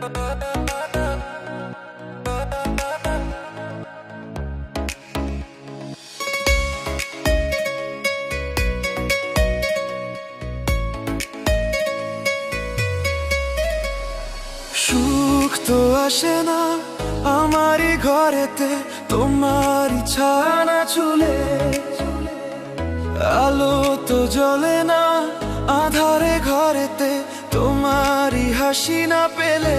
সুখ তো আসে না আমারই ঘরেতে তোমারই ছানা চুলে। আলো তো জ্বলে না আধারে ঘরেতে হাসি না পেলে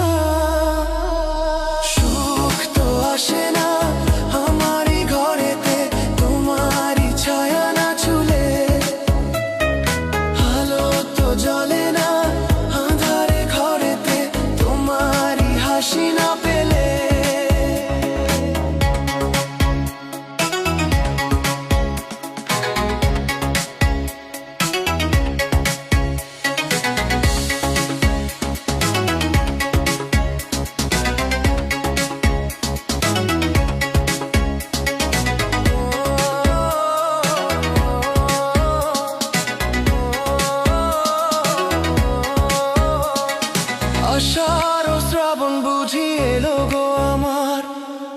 আশার শ্রাবণ বুঝি এলো গো আমার।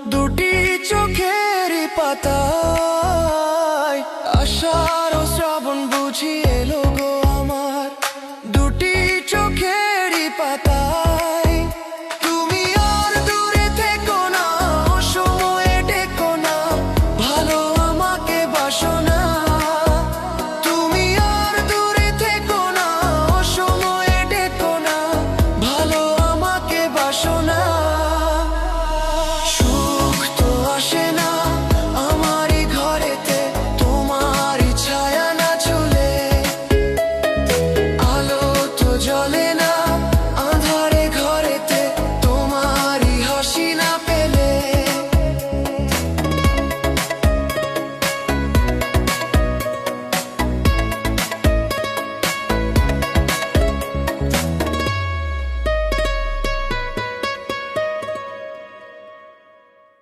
দুটি চোখের পাতা আশার শ্রাবণ বুঝি